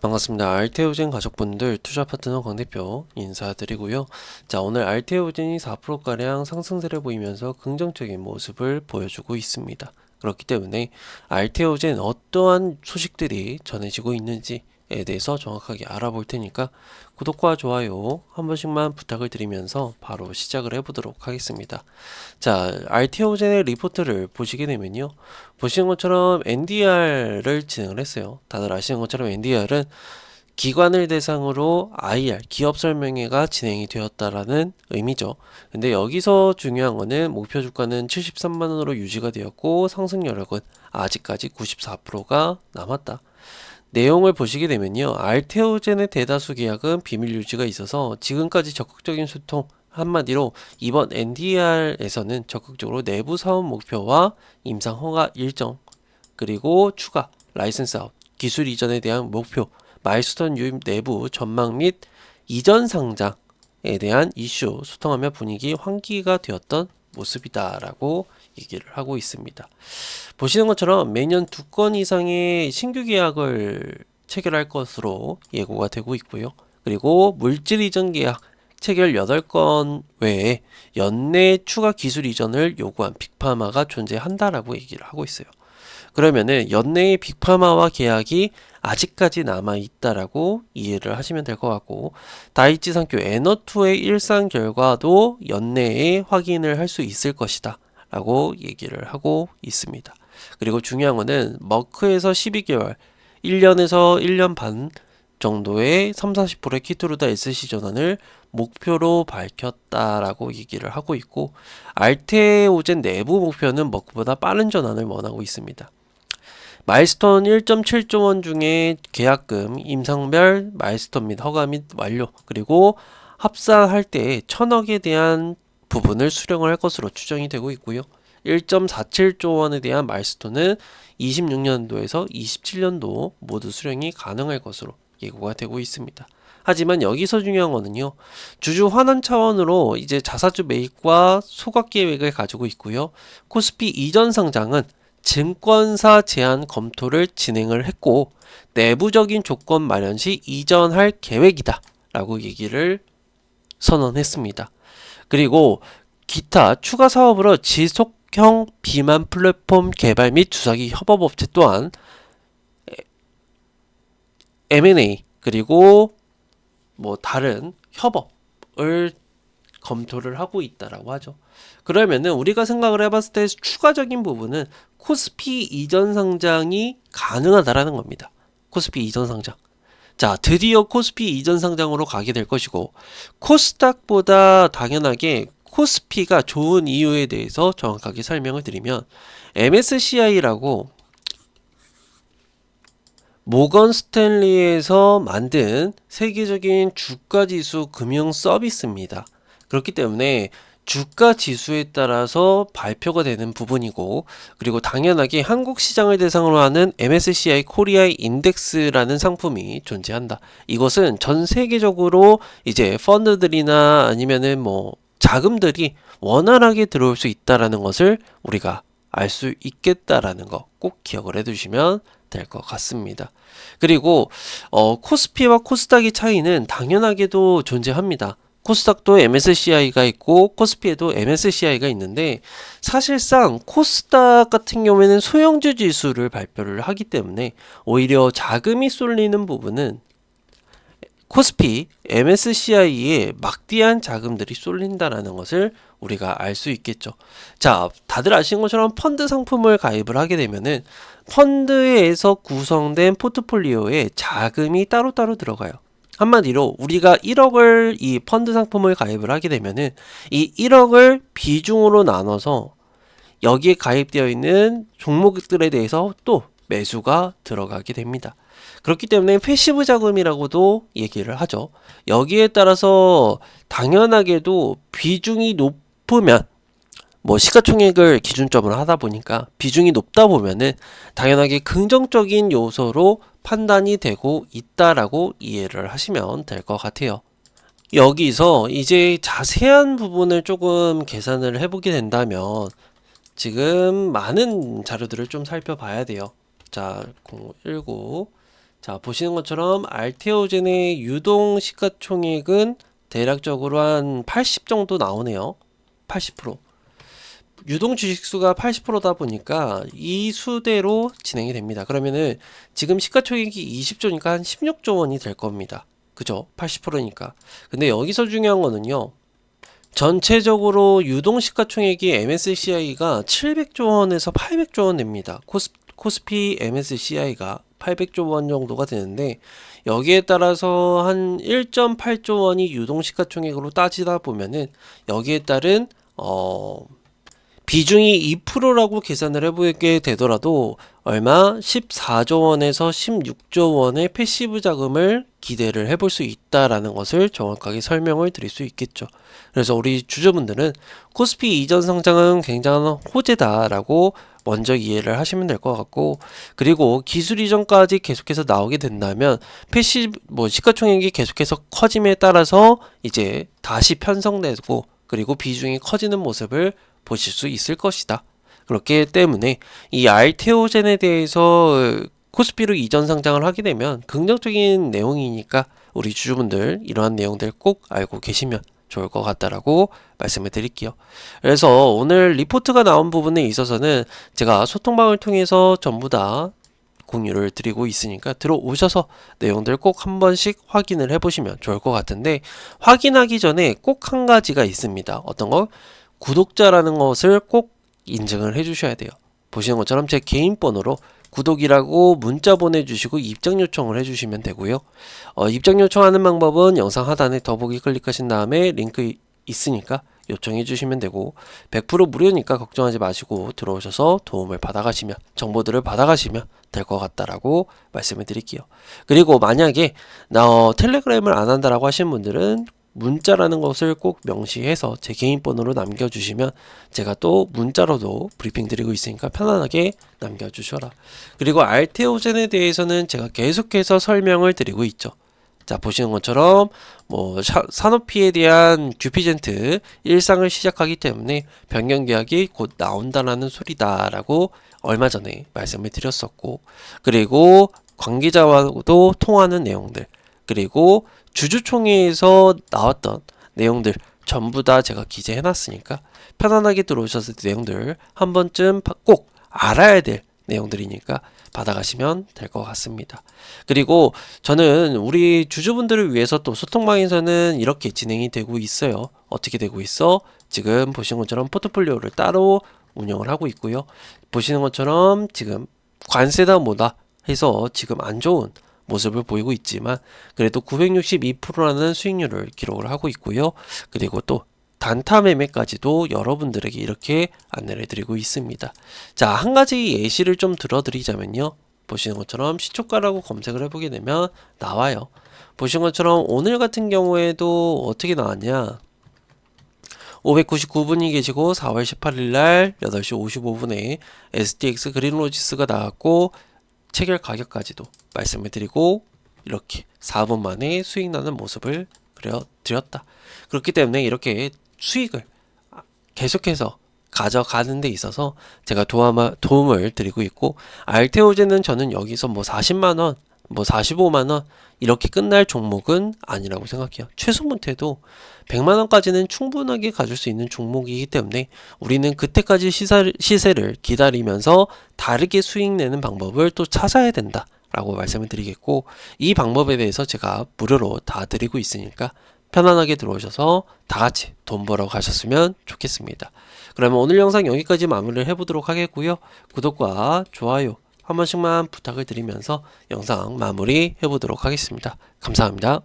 반갑습니다. 알테오젠 가족분들 투자 파트너 강 대표 인사드리고요. 자, 오늘 알테오젠이 4%가량 상승세를 보이면서 긍정적인 모습을 보여주고 있습니다. 그렇기 때문에 알테오젠 어떠한 소식들이 전해지고 있는지에 대해서 정확하게 알아볼 테니까 구독과 좋아요 한 번씩만 부탁을 드리면서 바로 시작을 해보도록 하겠습니다. 자, 알테오젠의 리포트를 보시게 되면요. 보시는 것처럼 NDR을 진행을 했어요. 다들 아시는 것처럼 NDR은 기관을 대상으로 IR, 기업 설명회가 진행이 되었다라는 의미죠. 근데 여기서 중요한 거는 목표 주가는 73만 원으로 유지가 되었고 상승 여력은 아직까지 94%가 남았다. 내용을 보시게 되면요. 알테오젠의 대다수 계약은 비밀 유지가 있어서 지금까지 적극적인 소통 한마디로 이번 NDR에서는 적극적으로 내부 사업 목표와 임상 허가 일정 그리고 추가 라이센스 아웃 기술 이전에 대한 목표 마일스톤 유입 내부 전망 및 이전 상장에 대한 이슈 소통하며 분위기 환기가 되었던 모습이다라고 얘기를 하고 있습니다. 보시는 것처럼 매년 두 건 이상의 신규 계약을 체결할 것으로 예고가 되고 있고요. 그리고 물질 이전 계약 체결 8건 외에 연내 추가 기술 이전을 요구한 빅파마가 존재한다라고 얘기를 하고 있어요. 그러면은 연내의 빅파마와 계약이 아직까지 남아 있다라고 이해를 하시면 될 것 같고 다이치 상교 에너2의 일상 결과도 연내에 확인을 할 수 있을 것이다 라고 얘기를 하고 있습니다. 그리고 중요한 거는 머크에서 12개월 1년에서 1년 반 정도의 3, 40%의 키트루다 SC 전환을 목표로 밝혔다라고 얘기를 하고 있고 알테오젠 내부 목표는 머크보다 빠른 전환을 원하고 있습니다. 마일스톤 1.7조 원 중에 계약금, 임상별, 마일스톤 및 허가 및 완료, 그리고 합산할 때 천억에 대한 부분을 수령을 할 것으로 추정이 되고 있고요. 1.47조 원에 대한 마일스톤은 26년도에서 27년도 모두 수령이 가능할 것으로 예고가 되고 있습니다. 하지만 여기서 중요한 거는요. 주주 환원 차원으로 이제 자사주 매입과 소각 계획을 가지고 있고요. 코스피 이전 상장은 증권사 제한 검토를 진행을 했고 내부적인 조건 마련 시 이전할 계획이다 라고 얘기를 선언했습니다. 그리고 기타 추가 사업으로 지속형 비만 플랫폼 개발 및 주사기 협업업체 또한 M&A 그리고 뭐 다른 협업을 검토를 하고 있다라고 하죠. 그러면은 우리가 생각을 해봤을 때 추가적인 부분은 코스피 이전 상장이 가능하다라는 겁니다. 코스피 이전 상장. 자, 드디어 코스피 이전 상장으로 가게 될 것이고 코스닥보다 당연하게 코스피가 좋은 이유에 대해서 정확하게 설명을 드리면 MSCI라고 모건 스탠리에서 만든 세계적인 주가 지수 금융 서비스입니다. 그렇기 때문에 주가 지수에 따라서 발표가 되는 부분이고 그리고 당연하게 한국 시장을 대상으로 하는 MSCI 코리아 인덱스라는 상품이 존재한다. 이것은 전 세계적으로 이제 펀드들이나 아니면은 뭐 자금들이 원활하게 들어올 수 있다라는 것을 우리가 알 수 있겠다라는 거 꼭 기억을 해 두시면 될 것 같습니다. 그리고 어 코스피와 코스닥의 차이는 당연하게도 존재합니다. 코스닥도 MSCI가 있고 코스피에도 MSCI가 있는데 사실상 코스닥 같은 경우에는 소형주 지수를 발표를 하기 때문에 오히려 자금이 쏠리는 부분은 코스피, MSCI에 막대한 자금들이 쏠린다라는 것을 우리가 알 수 있겠죠. 자, 다들 아시는 것처럼 펀드 상품을 가입을 하게 되면은 펀드에서 구성된 포트폴리오에 자금이 따로따로 들어가요. 한마디로 우리가 1억을 이 펀드 상품을 가입을 하게 되면은 이 1억을 비중으로 나눠서 여기에 가입되어 있는 종목들에 대해서 또 매수가 들어가게 됩니다. 그렇기 때문에 패시브 자금이라고도 얘기를 하죠. 여기에 따라서 당연하게도 비중이 높으면 뭐 시가총액을 기준점으로 하다 보니까 비중이 높다 보면은 당연하게 긍정적인 요소로 판단이 되고 있다라고 이해를 하시면 될 것 같아요. 여기서 이제 자세한 부분을 조금 계산을 해보게 된다면 지금 많은 자료들을 좀 살펴봐야 돼요. 자, 019 자, 보시는 것처럼 알테오젠의 유동 시가총액은 대략적으로 한 80 정도 나오네요. 80%. 유동 주식수가 80%다 보니까 이 수대로 진행이 됩니다. 그러면은 지금 시가총액이 20조니까 한 16조 원이 될 겁니다. 그죠? 80%니까. 근데 여기서 중요한 거는요. 전체적으로 유동 시가총액이 MSCI가 700조 원에서 800조 원 됩니다. 코스, 코스피 MSCI가 800조 원 정도가 되는데 여기에 따라서 한 1.8조 원이 유동 시가총액으로 따지다 보면은 여기에 따른 어 비중이 2%라고 계산을 해보게 되더라도 얼마 14조 원에서 16조 원의 패시브 자금을 기대를 해볼 수 있다라는 것을 정확하게 설명을 드릴 수 있겠죠. 그래서 우리 주주분들은 코스피 이전 성장은 굉장한 호재다라고 먼저 이해를 하시면 될 것 같고 그리고 기술 이전까지 계속해서 나오게 된다면 패시 뭐 시가총액이 계속해서 커짐에 따라서 이제 다시 편성되고 그리고 비중이 커지는 모습을 보실 수 있을 것이다. 그렇기 때문에 이 알테오젠에 대해서 코스피로 이전 상장을 하게 되면 긍정적인 내용이니까 우리 주주분들 이러한 내용들 꼭 알고 계시면 좋을 것 같다라고 말씀을 드릴게요. 그래서 오늘 리포트가 나온 부분에 있어서는 제가 소통방을 통해서 전부 다 공유를 드리고 있으니까 들어오셔서 내용들 꼭 한 번씩 확인을 해보시면 좋을 것 같은데 확인하기 전에 꼭 한 가지가 있습니다. 어떤 거? 구독자라는 것을 꼭 인증을 해주셔야 돼요. 보시는 것처럼 제 개인 번호로 구독이라고 문자 보내주시고 입장 요청을 해주시면 되고요. 어, 입장 요청하는 방법은 영상 하단에 더보기 클릭하신 다음에 링크 있으니까 요청해 주시면 되고 100% 무료니까 걱정하지 마시고 들어오셔서 도움을 받아가시면 정보들을 받아가시면 될 것 같다라고 말씀을 드릴게요. 그리고 만약에 나 어, 텔레그램을 안 한다라고 하시는 분들은 문자라는 것을 꼭 명시해서 제 개인 번호로 남겨주시면 제가 또 문자로도 브리핑 드리고 있으니까 편안하게 남겨주셔라. 그리고 알테오젠에 대해서는 제가 계속해서 설명을 드리고 있죠. 자 보시는 것처럼 뭐 샤, 산업피에 대한 듀피젠트 일상을 시작하기 때문에 변경 계약이 곧 나온다라는 소리다라고 얼마 전에 말씀을 드렸었고 그리고 관계자와도 통하는 내용들 그리고 주주총회에서 나왔던 내용들 전부 다 제가 기재해 놨으니까 편안하게 들어오셔서 그 내용들 한 번쯤 꼭 알아야 될 내용들이니까 받아가시면 될 것 같습니다. 그리고 저는 우리 주주분들을 위해서 또 소통방에서는 이렇게 진행이 되고 있어요. 어떻게 되고 있어? 지금 보시는 것처럼 포트폴리오를 따로 운영을 하고 있고요. 보시는 것처럼 지금 관세다 뭐다 해서 지금 안 좋은 모습을 보이고 있지만 그래도 962%라는 수익률을 기록을 하고 있고요. 그리고 또 단타 매매까지도 여러분들에게 이렇게 안내를 드리고 있습니다. 자, 한 가지 예시를 좀 들어드리자면요. 보시는 것처럼 시초가라고 검색을 해보게 되면 나와요. 보시는 것처럼 오늘 같은 경우에도 어떻게 나왔냐. 599분이 계시고 4월 18일 날 8시 55분에 STX 그린로지스가 나왔고 체결 가격까지도 말씀을 드리고 이렇게 4분 만에 수익 나는 모습을 그려 드렸다. 그렇기 때문에 이렇게 수익을 계속해서 가져가는 데 있어서 제가 도움, 도움을 드리고 있고 알테오제는 저는 여기서 뭐 40만 원, 뭐 45만 원 이렇게 끝날 종목은 아니라고 생각해요. 최소 못해도 100만 원까지는 충분하게 가질 수 있는 종목이기 때문에 우리는 그때까지 시사, 시세를 기다리면서 다르게 수익 내는 방법을 또 찾아야 된다. 라고 말씀을 드리겠고 이 방법에 대해서 제가 무료로 다 드리고 있으니까 편안하게 들어오셔서 다 같이 돈 벌어 가셨으면 좋겠습니다. 그러면 오늘 영상 여기까지 마무리를 해보도록 하겠고요. 구독과 좋아요 한 번씩만 부탁을 드리면서 영상 마무리 해보도록 하겠습니다. 감사합니다.